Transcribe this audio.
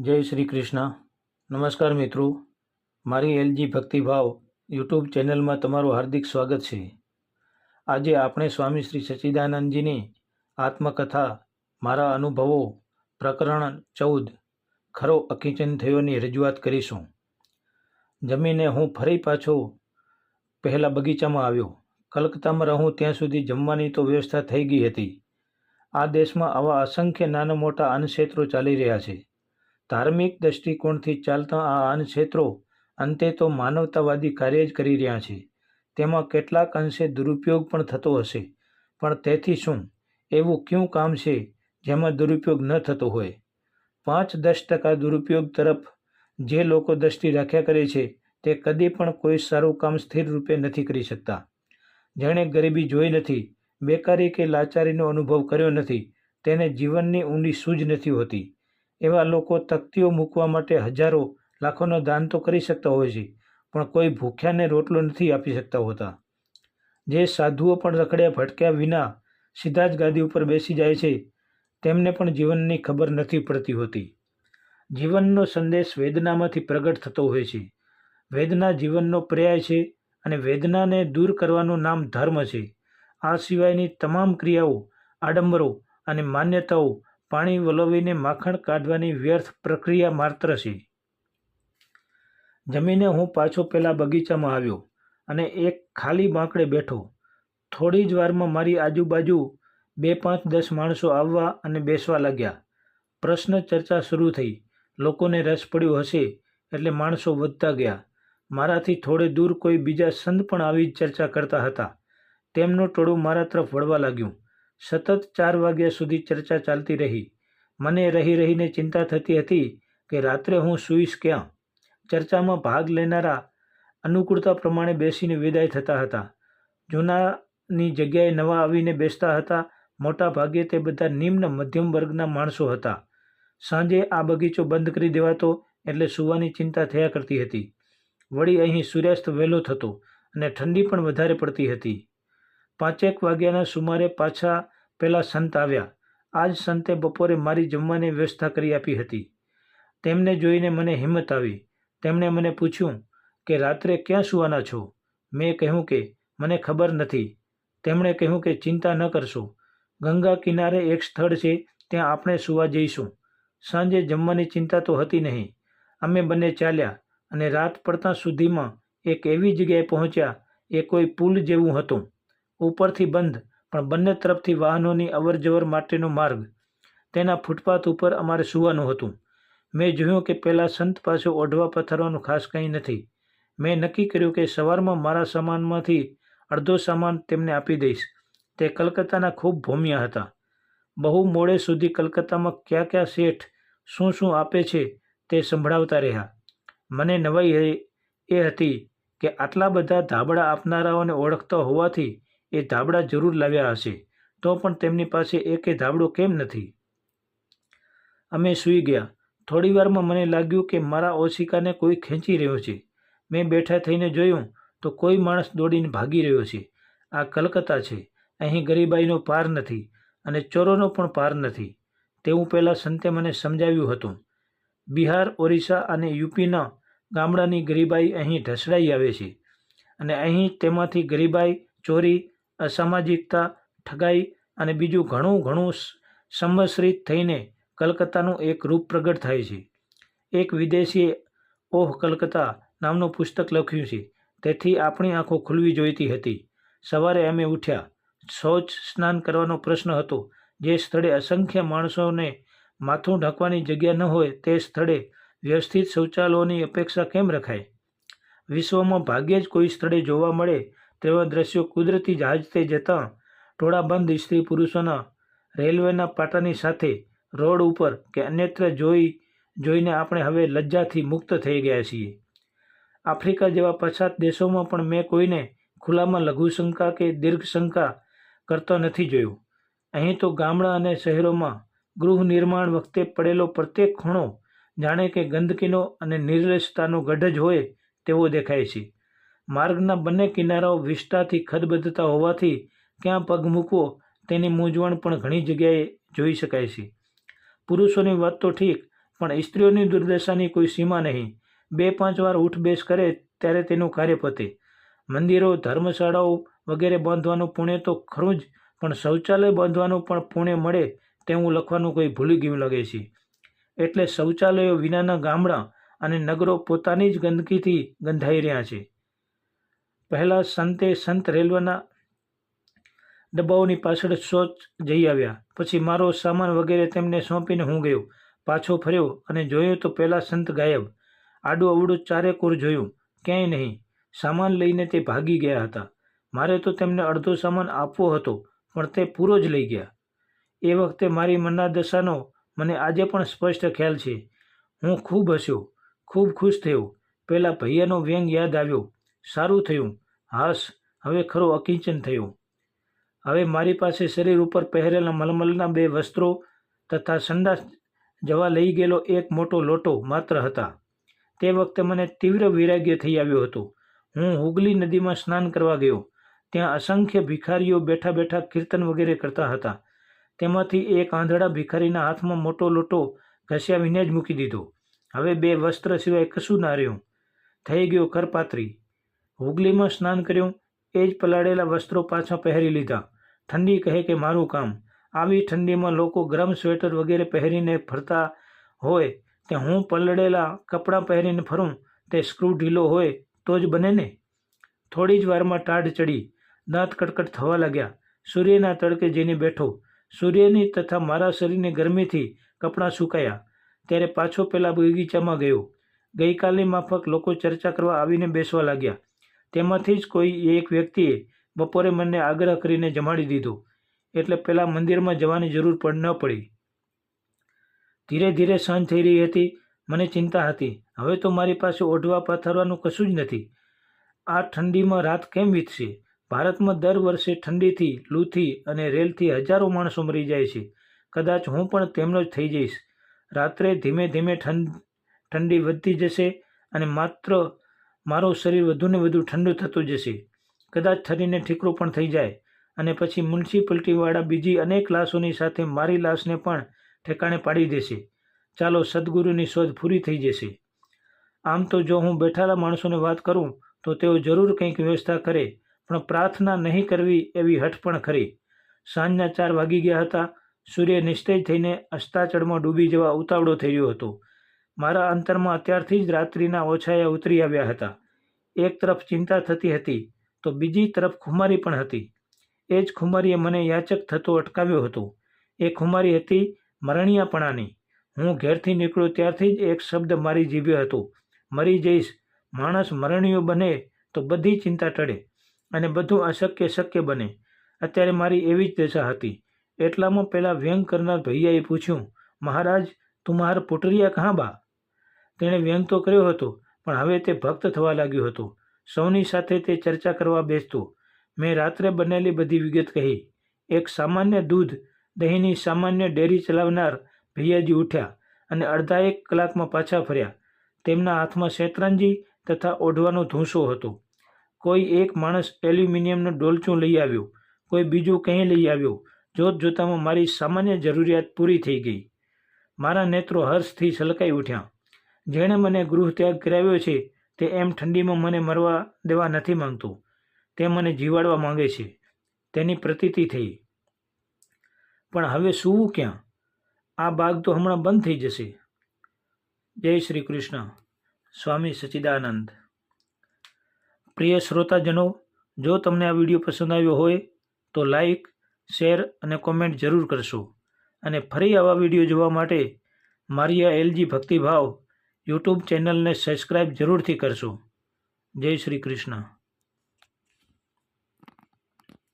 જય શ્રી કૃષ્ણ. નમસ્કાર મિત્રો. મારી એલજી ભક્તિભાવ યુટ્યુબ ચેનલમાં તમારું હાર્દિક સ્વાગત છે. આજે આપણે સ્વામી શ્રી સચ્ચિદાનંદજીની આત્મકથા, મારા અનુભવો, પ્રકરણ ચૌદ, ખરો અકિંચન થયોની રજૂઆત કરીશું. જમીને હું ફરી પાછો પહેલાં બગીચામાં આવ્યો. કલકત્તામાં રહું ત્યાં સુધી જમવાની તો વ્યવસ્થા થઈ ગઈ હતી. આ દેશમાં આવા અસંખ્ય નાના મોટા અન્નક્ષેત્રો ચાલી રહ્યા છે. ધાર્મિક દૃષ્ટિકોણથી ચાલતા આ અન્નક્ષેત્રો અંતે તો માનવતાવાદી કાર્ય જ કરી રહ્યા છે. તેમાં કેટલાક અંશે દુરુપયોગ પણ થતો હશે. પણ તેથી શું? એવું કયું કામ છે જેમાં દુરુપયોગ ન થતો હોય? પાંચ દસ ટકા દુરુપયોગ તરફ જે લોકો દ્રષ્ટિ રાખ્યા કરે છે તે કદી પણ કોઈ સારું કામ સ્થિર રૂપે નથી કરી શકતા. જેણે ગરીબી જોઈ નથી, બેકારી કે લાચારીનો અનુભવ કર્યો નથી, તેને જીવનની ઊંડી સૂઝ નથી હોતી. એવા લોકો તકતીઓ મૂકવા માટે હજારો, લાખોનો દાન તો કરી શકતા હોય છે, પણ કોઈ ભૂખ્યાને રોટલો નથી આપી શકતા હોતા. જે સાધુઓ પણ રખડ્યા ભટક્યા વિના સીધા જ ગાદી ઉપર બેસી જાય છે, તેમને પણ જીવનની ખબર નથી પડતી હોતી. જીવનનો સંદેશ વેદનામાંથી પ્રગટ થતો હોય છે. વેદના જીવનનો પર્યાય છે અને વેદનાને દૂર કરવાનું નામ ધર્મ છે. આ સિવાયની તમામ ક્રિયાઓ, આડંબરો અને માન્યતાઓ પાણી વલોવીને માખણ કાઢવાની વ્યર્થ પ્રક્રિયા માત્ર છે. જમીને હું પાછો પહેલાં બગીચામાં આવ્યો અને એક ખાલી બાંકડે બેઠો. થોડી જ વારમાં મારી આજુબાજુ બે પાંચ દસ માણસો આવવા અને બેસવા લાગ્યા. પ્રશ્ન ચર્ચા શરૂ થઈ. લોકોને રસ પડ્યો હશે એટલે માણસો વધતા ગયા. મારાથી થોડે દૂર કોઈ બીજા સંત પણ આવી ચર્ચા કરતા હતા. તેમનું ટોળું મારા તરફ વળવા લાગ્યું. સતત ચાર વાગ્યા સુધી ચર્ચા ચાલતી રહી. મને રહી રહીને ચિંતા થતી હતી કે રાત્રે હું સૂઈશ ક્યાં? ચર્ચામાં ભાગ લેનારા અનુકૂળતા પ્રમાણે બેસીને વિદાય થતા હતા. જૂનાની જગ્યાએ નવા આવીને બેસતા હતા. મોટા ભાગે તે બધા નિમ્ન મધ્યમ વર્ગના માણસો હતા. સાંજે આ બગીચો બંધ કરી દેવાતો એટલે સુવાની ચિંતા થયા કરતી હતી. વળી અહીં સૂર્યાસ્ત વહેલો થતો અને ઠંડી પણ વધારે પડતી હતી. પાંચેક વાગ્યાના સુમારે પાછા પહેલાં સંત આવ્યા. આજ સંતે બપોરે મારી જમવાની વ્યવસ્થા કરી આપી હતી. તેમને જોઈને મને હિંમત આવી. તેમણે મને પૂછ્યું કે, રાત્રે ક્યાં સુવાના છો? મેં કહ્યું કે, મને ખબર નથી. તેમણે કહ્યું કે, ચિંતા ન કરશો. ગંગા કિનારે એક સ્થળ છે, ત્યાં આપણે સુવા જઈશું. સાંજે જમવાની ચિંતા તો હતી નહીં. અમે બંને ચાલ્યા અને રાત પડતા સુધીમાં એક એવી જગ્યાએ પહોંચ્યા, એ કોઈ પુલ જેવું હતું. ઉપરથી બંધ, પણ બંને તરફથી વાહનોની અવરજવર માટેનો માર્ગ. તેના ફૂટપાથ ઉપર અમારે સૂવાનું હતું. મેં જોયું કે પહેલાં સંત પાસે ઓઢવા પથારવાનું ખાસ કંઈ નથી. મેં નક્કી કર્યું કે સવારમાં મારા સામાનમાંથી અડધો સામાન તેમને આપી દઈશ. તે કલકત્તાના ખૂબ ભૂમ્યા હતા. બહુ મોડે સુધી કલકત્તામાં કયા કયા શેઠ શું શું આપે છે તે સંભળાવતા રહ્યા. મને નવાઈ એ હતી કે આટલા બધા ધાબળા આપનારાઓને ઓળખતા હોવાથી એ ધાબળા જરૂર લાવ્યા હશે. તો પણ તેમની પાસે એકે ધાબળો કેમ નથી? અમે સૂઈ ગયા. થોડી વારમાં મને લાગ્યું કે મારા ઓશિકાને કોઈ ખેંચી રહ્યો છે. મેં બેઠા થઈને જોયું તો કોઈ માણસ દોડીને ભાગી રહ્યો છે. આ કલકત્તા છે. અહીં ગરીબાઈનો પાર નથી અને ચોરોનો પણ પાર નથી. તેવું પહેલાં સંતે મને સમજાવ્યું હતું. બિહાર, ઓરિસ્સા અને યુપીના ગામડાની ગરીબાઈ અહીં ઢસડાઈ આવે છે અને અહીં તેમાંથી ગરીબાઈ, ચોરી અસામાજિકતા ઠગાઈ અને બીજું ઘણું ઘણું સમશ્રિત થઈને કલકત્તાનું એક રૂપ પ્રગટ થાય છે. એક વિદેશીએ ઓહ કલકત્તા નામનું પુસ્તક લખ્યું છે. તેથી આપણી આંખો ખુલવી જોઈતી હતી. સવારે અમે ઉઠ્યા. શૌચ સ્નાન કરવાનો પ્રશ્ન હતો. જે સ્થળે અસંખ્ય માણસોને માથું ઢાંકવાની જગ્યા ન હોય તે સ્થળે વ્યવસ્થિત શૌચાલયોની અપેક્ષા કેમ રખાય? વિશ્વમાં ભાગ્યે જ કોઈ સ્થળે જોવા મળે તેવા દ્રશ્યો કુદરતી જહાજતે જતાં ટોળાબંધ સ્ત્રી પુરુષોના રેલવેના પાટાની સાથે રોડ ઉપર કે અન્યત્ર જોઈ, જોઈને આપણે હવે લજ્જાથી મુક્ત થઈ ગયા છીએ. આફ્રિકા જેવા પછાત દેશોમાં પણ મેં કોઈને ખુલ્લામાં લઘુશંકા કે દીર્ઘશંકા કરતો નથી જોયું. અહીં તો ગામડા અને શહેરોમાં ગૃહ નિર્માણ વખતે પડેલો પ્રત્યેક ખૂણો જાણે કે ગંદકીનો અને નિર્લેશતાનો ગઢ જ હોય તેવો દેખાય છે. માર્ગના બંને કિનારાઓ વિસ્તારથી ખદબદતા હોવાથી ક્યાં પગ મૂકવો તેની મૂંઝવણ પણ ઘણી જગ્યાએ જોઈ શકાય છે. પુરુષોની વાત તો ઠીક, પણ સ્ત્રીઓની દુર્દશાની કોઈ સીમા નહીં. બે પાંચ વાર ઉઠબેસ કરે ત્યારે તેનું કાર્ય પતે. મંદિરો, ધર્મશાળાઓ વગેરે બાંધવાનું પુણે તો ખરું જ, પણ શૌચાલય બાંધવાનું પણ પુણે મળે તેવું લખવાનું કોઈ ભૂલી ગયું લાગે છે. એટલે શૌચાલયો વિનાના ગામડા અને નગરો પોતાની જ ગંદકીથી ગંધાઈ રહ્યા છે. પહેલાં સંતે સંત રેલવેના ડબ્બાઓની પાછળ શૌચ જઈ આવ્યા. પછી મારો સામાન વગેરે તેમને સોંપીને હું ગયો. પાછો ફર્યો અને જોયું તો પહેલાં સંત ગાયબ. આડું અવડું ચારે કોર જોયું. ક્યાંય નહીં. સામાન લઈને તે ભાગી ગયા હતા. મારે તો તેમને અડધો સામાન આપવો હતો, પણ તે પૂરો જ લઈ ગયા. એ વખતે મારી મનના દશાનો મને આજે પણ સ્પષ્ટ ખ્યાલ છે. હું ખૂબ હસ્યો, ખૂબ ખુશ થયો. પહેલાં ભૈયાનો વ્યંગ યાદ આવ્યો. સારું થયું. હાસ હવે ખરો અકિંચન થયું. હવે મારી પાસે શરીર ઉપર પહેરેલા મલમલના બે વસ્ત્રો તથા સંડાસ જવા લઈ ગયેલો એક મોટો લોટો માત્ર હતા. તે વખતે મને તીવ્ર વૈરાગ્ય થઈ આવ્યો હતો. હું હુગલી નદીમાં સ્નાન કરવા ગયો. ત્યાં અસંખ્ય ભિખારીઓ બેઠા બેઠા કીર્તન વગેરે કરતા હતા. તેમાંથી એક આંધળા ભિખારીના હાથમાં મોટો લોટો ઘસ્યા વિને જ મૂકી દીધો. હવે બે વસ્ત્ર સિવાય કશું ના રહ્યું. થઈ ગયો કરપાત્રી. હુગલીમાં સ્નાન કર્યું, એ જ પલાળેલા વસ્ત્રો પાછા પહેરી લીધા. ઠંડી કહે કે મારું કામ. આવી ઠંડીમાં લોકો ગરમ સ્વેટર વગેરે પહેરીને ફરતા હોય તે હું પલળેલા કપડાં પહેરીને ફરું, તે સ્ક્રૂ ઢીલો હોય, તો જ બને ને? થોડી જ વારમાં ટાઢ ચડી. દાંત કટકટ થવા લાગ્યા. સૂર્યના તડકે જઈને બેઠો. સૂર્યની તથા મારા શરીરની ગરમીથી કપડાં સુકાયા. ત્યારે પાછો પેલા બગીચામાં ગયો. ગઈકાલની માફક લોકો ચર્ચા કરવા આવીને બેસવા લાગ્યા. તેમાંથી જ કોઈ એક વ્યક્તિએ બપોરે મને આગ્રહ કરીને જમાડી દીધો. એટલે પહેલાં મંદિરમાં જવાની જરૂર પણ ન પડી. ધીરે ધીરે સહન થઈ રહી હતી. મને ચિંતા હતી. હવે તો મારી પાસે ઓઢવા પાથરવાનું કશું જ નથી. આ ઠંડીમાં રાત કેમ વીતશે? ભારતમાં દર વર્ષે ઠંડીથી, લૂથી અને રેલથી હજારો માણસો મરી જાય છે. કદાચ હું પણ તેમનો જ થઈ જઈશ. રાત્રે ધીમે ધીમે ઠંડ, ઠંડી વધતી જશે અને માત્ર મારું શરીર વધુને વધુ ઠંડુ થતું જશે. કદાચ ઠરીને ઠીકરું પણ થઈ જાય. અને પછી મ્યુનિસિપાલિટીવાળા બીજી અનેક લાશોની સાથે મારી લાશને પણ ઠેકાણે પાડી દેશે. ચાલો સદગુરુની શોધ પૂરી થઈ જશે. આમ તો જો હું બેઠાલા માણસોને વાત કરું, તો તેઓ જરૂર કંઈક વ્યવસ્થા કરે, પણ પ્રાર્થના નહીં કરવી એવી હઠ પણ ખરી. સાંજના ચાર વાગી ગયા હતા. સૂર્ય નિશ્ચય થઈને અસ્તાચળમાં ડૂબી જવા ઉતાવળો થઈ રહ્યો હતો. મારા અંતરમાં અત્યારથી જ રાત્રિના ઓછાયા ઉતરી આવ્યા હતા. એક તરફ ચિંતા થતી હતી, તો બીજી તરફ ખુમારી પણ હતી. એ જ ખુમારીએ મને યાચક થતો અટકાવ્યો હતો. એ ખુમારી હતી મરણિયાપણાની. હું ઘેરથી નીકળ્યો ત્યારથી જ એક શબ્દ મારી જીવ્યો હતો. મરી જઈશ. માણસ મરણીયો બને તો બધી ચિંતા ટળે અને બધું અશક્ય શક્ય બને. અત્યારે મારી એવી જ દશા હતી. એટલામાં પહેલાં વ્યંગ કરનાર ભૈયાએ પૂછ્યું, મહારાજ તુમ્હાર પુટરિયા કહા બા? તેણે વ્યંગ તો કર્યો હતો, પણ હવે તે ભક્ત થવા લાગ્યું હતું. સૌની સાથે તે ચર્ચા કરવા બેસતો. મેં રાત્રે બનેલી બધી વિગત કહી. એક સામાન્ય દૂધ, દહીંની સામાન્ય ડેરી ચલાવનાર ભૈયાજી ઉઠ્યા અને અડધા એક કલાકમાં પાછા ફર્યા. તેમના હાથમાં શેતરંજી તથા ઓઢવાનો ધૂંસો હતો. કોઈ એક માણસ એલ્યુમિનિયમનું ડોલચું લઈ આવ્યો. કોઈ બીજું કંઈ લઈ આવ્યો. જોત જોતામાં મારી સામાન્ય જરૂરિયાત પૂરી થઈ ગઈ. મારા નેત્રો હર્ષથી છલકાઈ ઉઠ્યા. જેણે મને ગૃહ ત્યાગ કરાવ્યો છે, તે એમ ઠંડીમાં મને મરવા દેવા નથી માંગતો. તે મને જીવાડવા માંગે છે. તેની પ્રતીતિ થઈ. પણ હવે સૂવું ક્યાં? આ બાગ તો હમણાં બંધ થઈ જશે. જય શ્રી કૃષ્ણ. સ્વામી સચિદાનંદ. પ્રિય શ્રોતાજનો, જો તમને આ વીડિયો પસંદ આવ્યો હોય, તો લાઈક, શેર અને કોમેન્ટ જરૂર કરશો. અને ફરી આવા વીડિયો જોવા માટે મારી આ એલજી ભક્તિભાવ યુટ્યુબ ચેનલને સબસ્ક્રાઈબ જરૂરથી કરશો. જય શ્રી કૃષ્ણ.